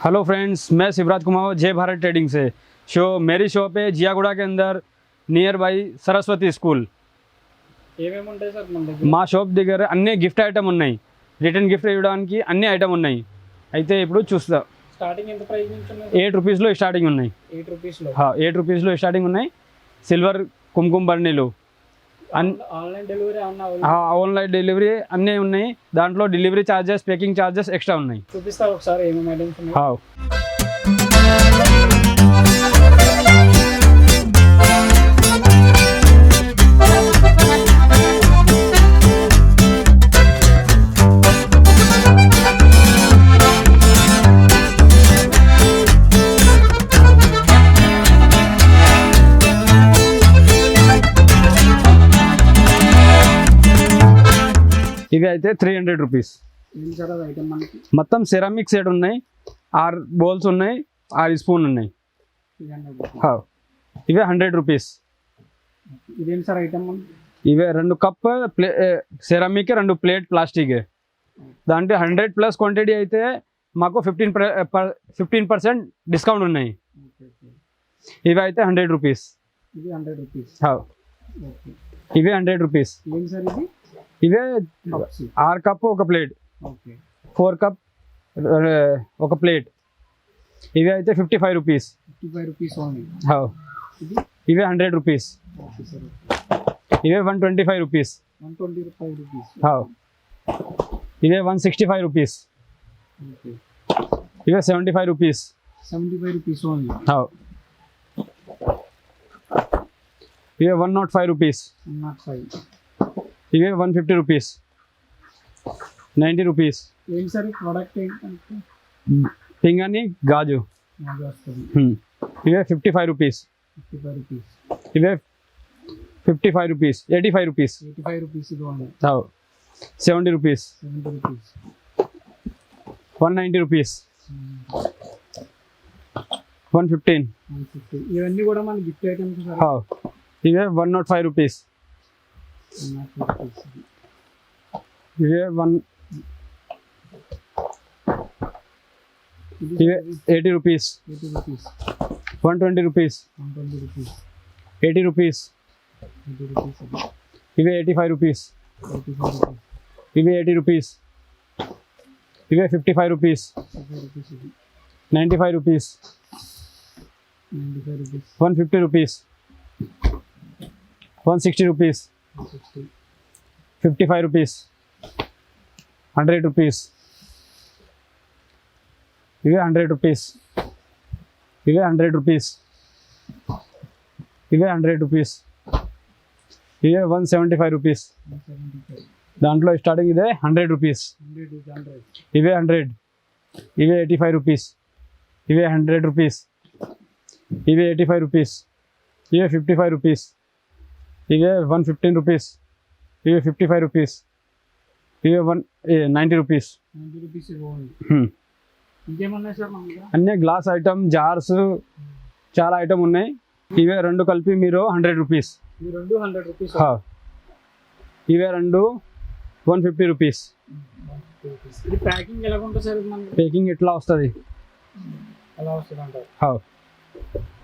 Hello friends मैं Shivraj Kumar Jai Bharat trading से show मेरी शॉप है जियागुड़ा के अंदर नियर बाई సరస్వతి స్కూల్ ఏమేమి ఉంటాయి సార్ మన దగ్గర మా షాప్ దగ్గర అన్ని గిఫ్ట్ ఐటమ్ ఉన్నాయి రిటర్న్ గిఫ్ట్ ఇవ్వడానికి అన్ని ఐటమ్ ఉన్నాయి అయితే ఇప్పుడు చూస్తా స్టార్టింగ్ ఎంత ప్రైస్ నుంచి ఉన్నాయి ఎయిట్ రూపీస్లో స్టార్టింగ్ ఉన్నాయి ఎయిట్ రూపీస్లో ఎయిట్ రూపీస్లో స్టార్టింగ్ ఉన్నాయి సిల్వర్ కుంకుమ బర్నీలు అన్ ఆన్లైన్ డెలివరీ ఏమన్నా ఆన్లైన్ డెలివరీ అన్నీ ఉన్నాయి. దాంట్లో delivery charges packing charges extra ఉన్నాయి. చూపిస్తారు ఒకసారి ఏమేమి ఐటమ్స్ ఉన్నాయి? ఇవి అయితే త్రీ హండ్రెడ్ రూపీస్ మొత్తం సెరామిక్ సెట్ ఉన్నాయి. ఆరు బౌల్స్ ఉన్నాయి. ఆరు స్పూన్ ఉన్నాయి. ఇవే హండ్రెడ్ రూపీస్ ఇదేం సార్ ఐటమ్ మనకి? ఇవే రెండు కప్ ప్లే సెరామిక్ రెండు ప్లేట్ ప్లాస్టిక్ దాంట్లో హండ్రెడ్ ప్లస్ క్వాంటిటీ అయితే మాకు ఫిఫ్టీన్ ఫిఫ్టీన్ పర్సెంట్ డిస్కౌంట్ ఉన్నాయి. ఇవి అయితే హండ్రెడ్ రూపీస్ ఇది హండ్రెడ్ రూపీస్ ఇవే హండ్రెడ్ రూపీస్ ఏం సార్ ఇది? ఇవే కప్స్ ఆరు కప్ ఒక ప్లేట్ ఓకే ఫోర్ కప్ ఒక ప్లేట్ ఇవి అయితే fifty five rupees fifty five rupees only ఇది ఇవే హండ్రెడ్ రూపీస్ ఓకే సార్ ఇవే one twenty five rupees one twenty five rupees ఇవే one sixty five rupees okay ఇవే seventy five rupees seventy five rupees only ఇవే one nought five rupees one nought five ఇవే one fifty rupees ninety rupees ఏం sir ఈ product ఏంటంటే పింగాని గాజు మాది వస్తుంది Hmm. ఇవే fifty five rupees fifty five rupees ఇవే fifty five rupees eighty five rupees eighty five rupees ఇది only seventy rupees seventy rupees one ninety rupees one fifteen one fifty ఇవన్నీ కూడా మన గిఫ్ట్ ఐటమ్స్ సార్ ఇవే one not five rupees ఇవే one ఇవే eighty rupees eighty rupees one twenty rupees one twenty rupees eighty rupees eighty rupees ఇది ఇవే eighty five rupees eighty five rupees ఇవే eighty rupees ఇవే fifty five rupees five rupees ఇది ninety five rupees ninety five rupees one fifty rupees one sixty rupees sixty fifty five rupees hundred rupees ఇవే hundred rupees ఇవే hundred rupees ఇవే hundred rupees ఇవే one seventy five rupees one seventy five దాంట్లో starting ఇదే hundred rupees hundred ఇది hundred ఇవే hundred ఇవే eighty five rupees ఇవే హండ్రెడ్ రూపీస్ ఇవే ఎయిటీ ఫైవ్ రూపీస్ ఇవే ఫిఫ్టీ ఫైవ్ రూపీస్ ఇవే వన్ ఫిఫ్టీన్ రూపీస్ ఇవే ఫిఫ్టీ ఫైవ్ రూపీస్ ఇవే వన్ నైంటీ రూపీస్. దగ్గర? అన్నీ గ్లాస్ ఐటమ్ జార్స్ చాలా ఐటమ్ ఉన్నాయి. ఇవే రెండు కలిపి మీరు హండ్రెడ్ రూపీస్. రెండు హండ్రెడ్ రూపీస్. ఇవే రెండు వన్ ఫిఫ్టీ రూపీస్. ఇది ప్యాకింగ్ ఎలా ఉంటుంది సార్ ఇది మనకి? పేకింగ్ ఇట్లా వస్తుంది? ఎలా వస్తుంది అంటారు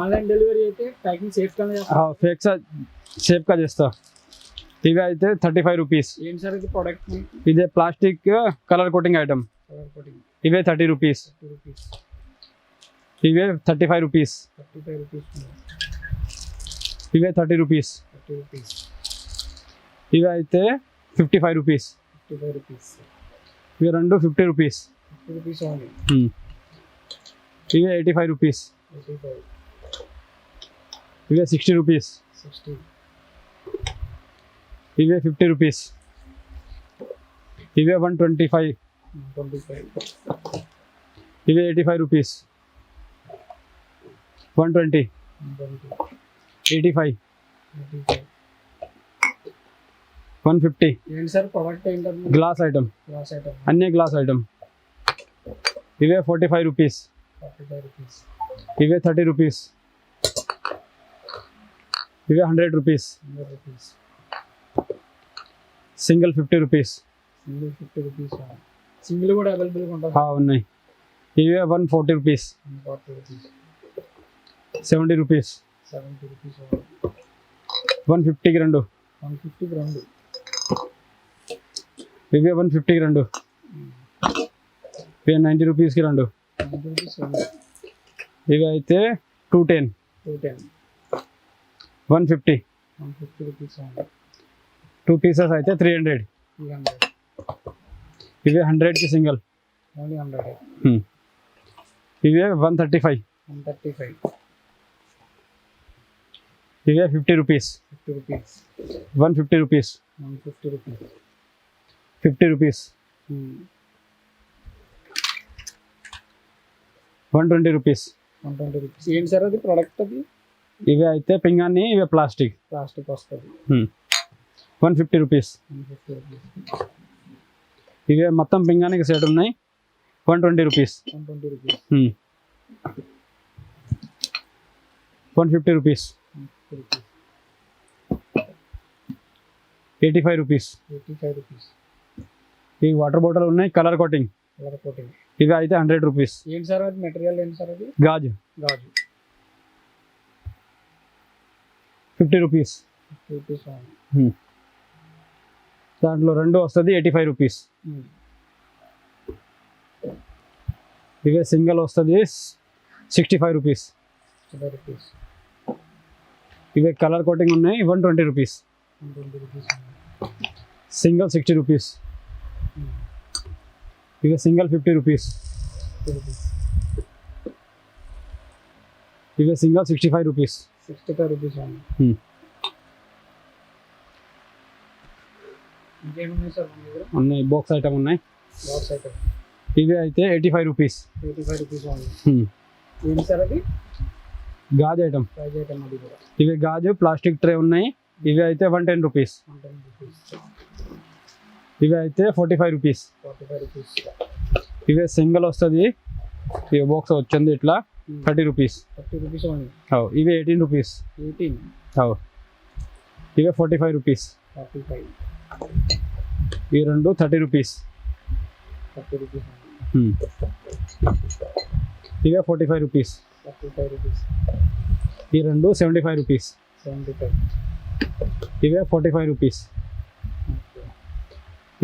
ఆన్లైన్ డెలివరీ అయితే ప్యాకింగ్ సేఫ్ గానే చేస్తారు ఫేక్ సేఫ్గా చేస్తా ఇవి అయితే థర్టీ ఫైవ్ రూపీస్ ఏంటి సార్ ఇది ప్రోడక్ట్ ఇదే plastic colour coating item colour coating ఇవే థర్టీ రూపీస్ థర్టీ రూపీస్ ఇవే thirty five rupees thirty five rupees ఇవే థర్టీ రూపీస్ థర్టీ రూపీస్ ఇవి అయితే fifty five rupees fifty five rupees ఇవి రెండు fifty rupees fifty rupees only ఇవే eighty five rupees eighty five ఇవే sixty rupees sixty ఇవే fifty rupees ఇవే one twenty five twenty five ఇవే eighty five rupees one twenty twenty eighty five eighty five one fifty ఏంటి sir product ఏంటంటే glass item glass item అన్నీ glass item ఇవే forty five rupees forty five rupees ఇవే thirty rupees ఇవే hundred rupees hundred rupees single fifty rupees single fifty rupees single కూడా అవైలబుల్గా ఉంటుంది ఉన్నాయి ఇవే one forty rupees one forty rupees seventy rupees seventy rupees one ఫిఫ్టీకి రెండు వన్ ఫిఫ్టీకి రెండు ఇవే వన్ ఫిఫ్టీకి రెండు ఇవే నైంటీ రూపీస్కి రెండు నైంటీ రూపీస్ రెండు ఇవి అయితే two ten two ten one fifty one fifty rupees రెండు టూ పీసెస్ అయితే త్రీ హండ్రెడ్ త్రీ హండ్రెడ్ ఇవే హండ్రెడ్కి సింగిల్ ఓన్లీ హండ్రెడ్ ఇవే one thirty five one thirty five ఇవే fifty rupees fifty rupees one fifty rupees one fifty rupees fifty rupees one twenty rupees one twenty rupees ఏంటి sir అది product అది? ఇవే అయితే పింగాన్ని ఇవే ప్లాస్టిక్ ప్లాస్టిక్ వస్తుంది. వన్ ఫిఫ్టీ రూపీస్ ఇవే మొత్తం పింగానికి సెట్ ఉన్నాయి. One twenty rupees one twenty rupees one fifty rupees eighty five rupees eighty five rupees ఈ వాటర్ బాటిల్ ఉన్నాయి కలర్ కోటింగ్ కలర్ కోటింగ్ ఇవి అయితే హండ్రెడ్ రూపీస్ ఏంటి సార్ అది? మెటీరియల్ ఏంటి సార్ అది? గాజు. గాజు. ఫిఫ్టీ రూపీస్ ఫిఫ్టీ రూపీస్ దాంట్లో రెండు వస్తుంది ఎయిటీ ఫైవ్ రూపీస్ ఇవే సింగిల్ వస్తుంది సిక్స్టీ ఫైవ్ రూపీస్ రూపీస్ ఇవే కలర్ కోటింగ్ ఉన్నాయి one twenty rupees one twenty rupees single sixty rupees ఇవే single fifty rupees fifty rupees ఇవే single sixty five rupees sixty five rupees ఇంకేమున్నాయి sir మన దగ్గర ఉన్నాయి బాక్స్ ఐటమ్ ఉన్నాయి బాక్స్ ఐటమ్ ఇవి అయితే eighty five rupees eighty five rupees ఉంది ఏంటి సార్ అది గాజు ఐటమ్ ప్రైజ్ ఐటమ్ అది కూడా ఇవి గాజు ప్లాస్టిక్ ట్రే ఉన్నాయి ఇవి అయితే one ten rupees one ten rupees ఇవి అయితే ఫార్టీ ఫైవ్ రూపీస్ ఇవే సింగిల్ వస్తుంది. ఇవి బాక్స్ వచ్చింది ఇట్లా థర్టీ రూపీస్ థర్టీ రూపీస్ ఇవి ఎయిటీన్ రూపీస్ ఇవే ఫార్టీ ఫైవ్ రూపీస్ ఈ రెండు థర్టీ రూపీస్ రూపీస్ ఇవే ఫార్టీ ఫైవ్ రూపీస్ ఈ రెండు సెవెంటీ ఫైవ్ రూపీస్ ఇవే ఫార్టీ ఫైవ్ రూపీస్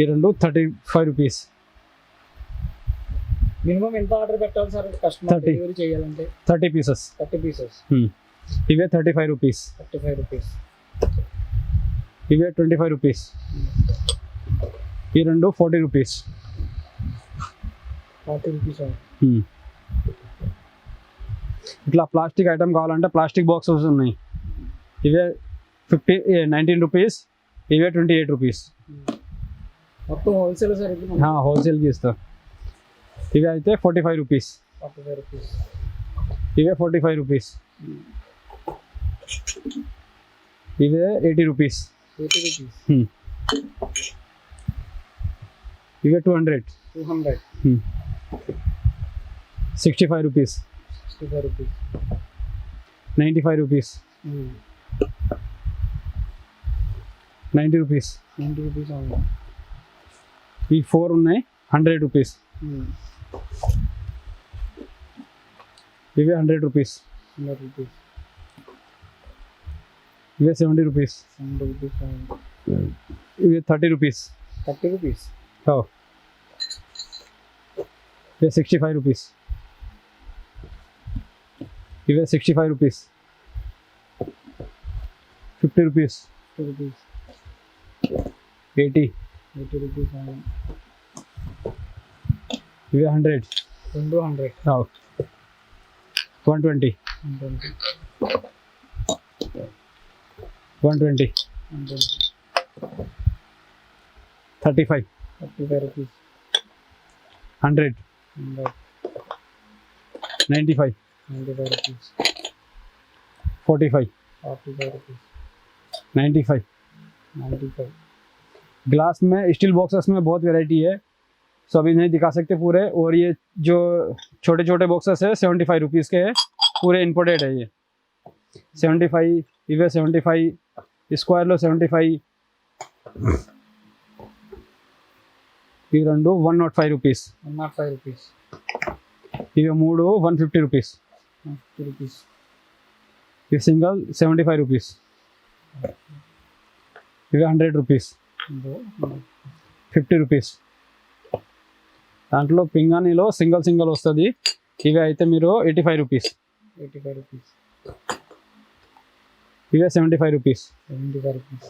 ఈ రెండు థర్టీ ఫైవ్ రూపీస్. మినిమం ఎంత ఆర్డర్ పెట్టాలి సార్? కస్టమర్ 30. డెలివరీ చేయాలంటే? Thirty pieces. Thirty pieces. ఇవే thirty five rupees. Thirty five rupees. ఇవే ట్వంటీ ఫైవ్ రూపీస్. ఈ రెండు ఫార్టీ రూపీస్. ఫార్టీ రూపీస్ ఇట్లా ప్లాస్టిక్ ఐటమ్ కావాలంటే ప్లాస్టిక్ బాక్సెస్ ఉన్నాయి. ఇవే ఫిఫ్టీ నైన్టీన్ రూపీస్. ఇవే ట్వంటీ ఎయిట్ రూపీస్. మొత్తం హోల్సేల్ సార్ ఇది హోల్సేల్కి ఇస్తా ఇవి అయితే forty five rupees forty five rupees ఇవే ఫార్టీ ఫైవ్ రూపీస్ ఇవే ఎయిటీ రూపీస్ ఎయిటీ రూపీస్ ఇవే two hundred two hundred sixty five rupees sixty five rupees ninety five rupees ninety rupees ninety rupees ఉంది ఈ four ఉన్నాయి hundred rupees ఇవే hundred rupees hundred rupees ఇవే seventy rupees seventy rupees ఇవే thirty rupees thirty rupees ఇవే sixty five rupees ఇవే sixty five rupees fifty rupees fifty rupees eighty eighty rupees ఇవి hundred? రెండు hundred. One twenty? One twenty. One twenty? One twenty. Thirty five? Thirty five rupees. Hundred? Hundred. Ninety five? Ninety five rupees. Forty five? Forty five rupees. Ninety five? Ninety five. Glass में steel boxes में बहुत variety है सो अभी नहीं दिखा सकते पूरे और ये जो छोटे छोटे बॉक्सेस है सेवेंटी फाइव रुपीज़ के है पूरे इम्पोर्टेड है ये सेवेंटी फाइव इवे सेवेंटी फाइव स्क्वायर लो सेवेंटी फाइव ఈ రెండు one nought five rupees one nought five rupees ఇవి మూడు one fifty rupees fifty rupees ఇవి సింగల్ సెవెంటీ ఫైవ్ రూపీస్ ఇవి హండ్రెడ్ రూపీస్ fifty rupees. దాంట్లో పింగాణిలో సింగల్ సింగల్ వస్తుంది. ఇవి అయితే మీరు eighty five rupees. Eighty five rupees. ఇవే seventy five rupees. Seventy five rupees.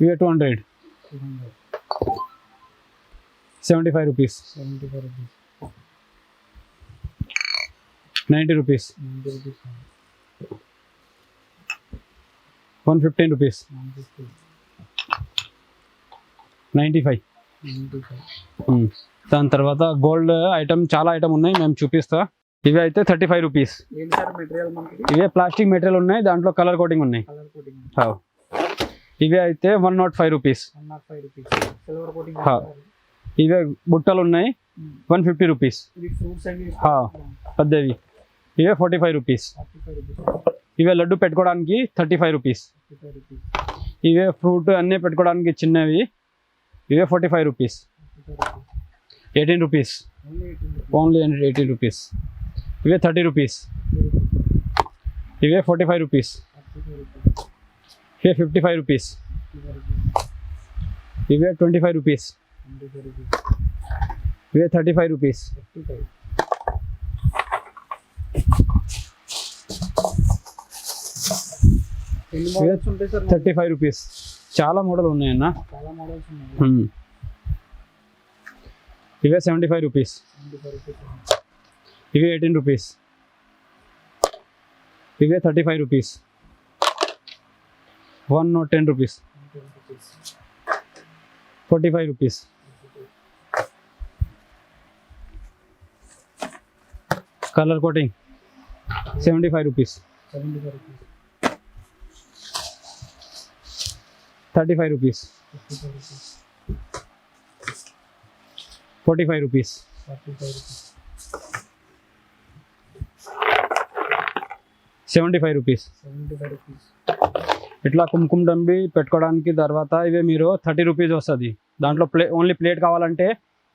ఇవే two hundred. Seventy five rupees. Seventy five rupees. Ninety rupees. Ninety rupees. One fifteen rupees. Ninety five. దాని తర్వాత gold item చాలా item ఉన్నాయి మేము చూపిస్తా. ఇవి అయితే థర్టీ ఫైవ్ రూపీస్. ఇవే ప్లాస్టిక్ మెటీరియల్ ఉన్నాయి దాంట్లో కలర్ కోటింగ్ ఉన్నాయి. ఇవే అయితే వన్ నాట్ ఫైవ్ రూపీస్. ఇవే బుట్టలు ఉన్నాయి వన్ ఫిఫ్టీ రూపీస్. పెద్దవి. ఇవే ఫార్టీ ఫైవ్ రూపీస్. ఇవే లడ్డు పెట్టుకోవడానికి thirty five rupees forty five rupees ఇవే ఫ్రూట్ అన్నీ పెట్టుకోవడానికి చిన్నవి ఇవే forty five rupees forty five rupees eighteen rupees only eighteen rupees only eighteen rupees ఇవే థర్టీ రూపీస్ ఇవే forty five rupees forty five rupees ఇవే fifty five rupees fifty five rupees ఇవే twenty five rupees twenty five rupees ఇవే thirty five rupees thirty five rupees చాలా model ఉన్నాయన్న. హ్మ్. ఇవే seventy five rupees ఇవే ఎయిటీన్ రూపీస్ ఇవే thirty five rupees one nought ten rupees forty five rupees colour coating seventy five rupees seventy five rupees thirty five rupees. Forty five rupees. Seventy five rupees. ఇట్లా కుంకుమ డంబి పెట్టుకోవడానికి తర్వాత ఇవే మీరు thirty rupees వస్తుంది. దాంట్లో play only plate కావాలంటే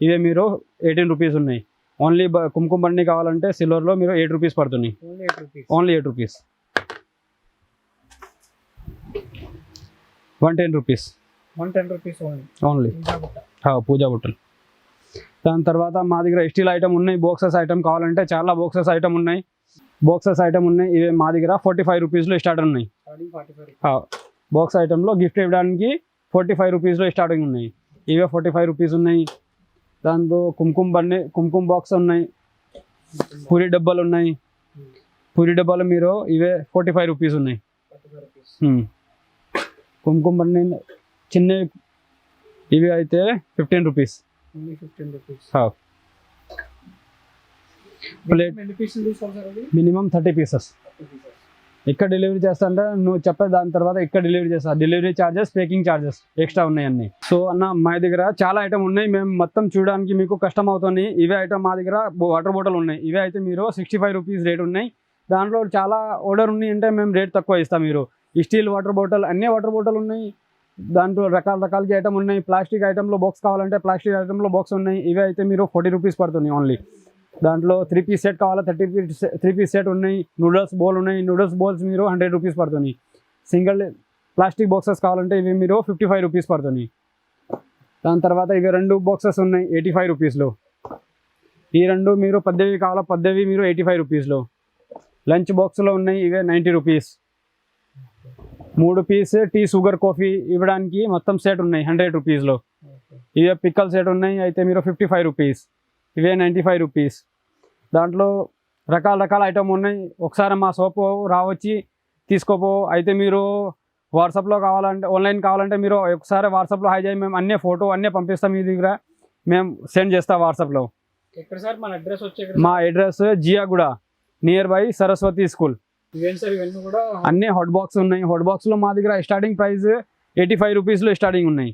ఇవే మీరు ఎయిటీన్ రూపీస్ ఉన్నాయి. ఓన్లీ కుంకుమ బండి కావాలంటే సిల్వర్లో మీరు ఎయిట్ రూపీస్ పడుతున్నాయి. Only eight rupees only eight rupees one ten rupees. One ten rupees only. పూజా బుట్టలు. దాని తర్వాత మా దగ్గర స్టీల్ ఐటమ్ ఉన్నాయి. బాక్సెస్ ఐటమ్ కావాలంటే చాలా బాక్సెస్ ఐటమ్ ఉన్నాయి. బాక్సెస్ ఐటమ్ ఉన్నాయి. ఇవే మా దగ్గర ఫార్టీ ఫైవ్ రూపీస్లో స్టార్ట్ ఉన్నాయి. బాక్స్ ఐటెంలో గిఫ్ట్ ఇవ్వడానికి ఫార్టీ ఫైవ్ రూపీస్లో స్టార్టింగ్ ఉన్నాయి. ఇవే ఫార్టీ ఫైవ్ రూపీస్ ఉన్నాయి. దాంతో కుంకుమ బన్నే కుంకుమ బాక్స్ ఉన్నాయి. పూరి డబ్బాలు ఉన్నాయి. పూరి డబ్బాలు మీరు ఇవే ఫార్టీ ఫైవ్ రూపీస్ ఉన్నాయి ఫార్టీ ఫైవ్ రూపీస్ హ్మ్. కుంకుమ బన్నే చిన్న ఇవి అయితే fifteen rupees fifteen rupees plate minimum thirty pieces ఇక్కడ డెలివరీ చేస్తా అంటే నువ్వు చెప్పే దాని తర్వాత ఇక్కడ డెలివరీ చేస్తా. Delivery charges packing charges extra ఉన్నాయి అన్ని. సో అన్న మా దగ్గర చాలా ఐటమ్ ఉన్నాయి. మేము మొత్తం చూడడానికి మీకు కష్టం అవుతుంది ఇవే ఐటమ్ మా దగ్గర వాటర్ బాటిల్ ఉన్నాయి. ఇవే అయితే మీరు సిక్స్టీ ఫైవ్ రూపీస్ రేట్ ఉన్నాయి. దాంట్లో చాలా ఆర్డర్ ఉన్నాయి అంటే మేము రేట్ తక్కువ ఇస్తాం మీరు. స్టీల్ వాటర్ బాటిల్ అన్ని వాటర్ బాటిల్ ఉన్నాయి. దాంట్లో రకాల రకాలకి ఐటమ్ ఉన్నాయి. ప్లాస్టిక్ ఐటెంలో బాక్స్ కావాలంటే ప్లాస్టిక్ ఐటెంలో బాక్స్ ఉన్నాయి. ఇవి అయితే మీరు ఫార్టీ రూపీస్ పడుతుంది ఓన్లీ. దాంట్లో త్రీ పీస్ సెట్ కావాలా? Thirty piece three piece set ఉన్నాయి. నూడిల్స్ బౌల్ ఉన్నాయి. నూడిల్స్ బౌల్స్ మీరు హండ్రెడ్ రూపీస్ పడుతుంది సింగిల్ ప్లాస్టిక్ బాక్సెస్ కావాలంటే ఇవి మీరు ఫిఫ్టీ ఫైవ్ రూపీస్ పడుతుంది దాని తర్వాత ఇవి రెండు బాక్సెస్ ఉన్నాయి ఎయిటీ ఫైవ్ రూపీస్లో. ఈ రెండు మీరు పద్దెవి కావాలా? పద్దెవి మీరు ఎయిటీ ఫైవ్ రూపీస్లో. లంచ్ బాక్స్లో ఉన్నాయి. ఇవే నైంటీ రూపీస్. మూడు పీస్ టీ షుగర్ కాఫీ ఇవ్వడానికి మొత్తం సెట్ ఉన్నాయి హండ్రెడ్ రూపీస్లో ఇవే పిక్కల్ సెట్ ఉన్నాయి అయితే మీరు ఫిఫ్టీ ఫైవ్ రూపీస్ ఇవే నైంటీ ఫైవ్ రూపీస్ దాంట్లో రకాల రకాల ఐటమ్ ఉన్నాయి. ఒకసారి మా షాప్ రావచ్చి తీసుకోపో. అయితే మీరు వాట్సాప్లో కావాలంటే ఆన్లైన్ కావాలంటే మీరు ఒకసారి వాట్సాప్లో హై చేయి. మేము అన్నీ ఫోటో అన్నీ పంపిస్తాం మీ దగ్గర. మేము సెండ్ చేస్తాం వాట్సాప్లో ఎక్కడ సార్? మన అడ్రస్ వచ్చే మా address Jiyaguda near by Saraswati school అన్ని కూడా హాట్ బాక్స్ ఉన్నాయి. హాట్ బాక్స్లో మా దగ్గర స్టార్టింగ్ ప్రైస్ ఎయిటీ ఫైవ్ రూపీస్లో స్టార్టింగ్ ఉన్నాయి.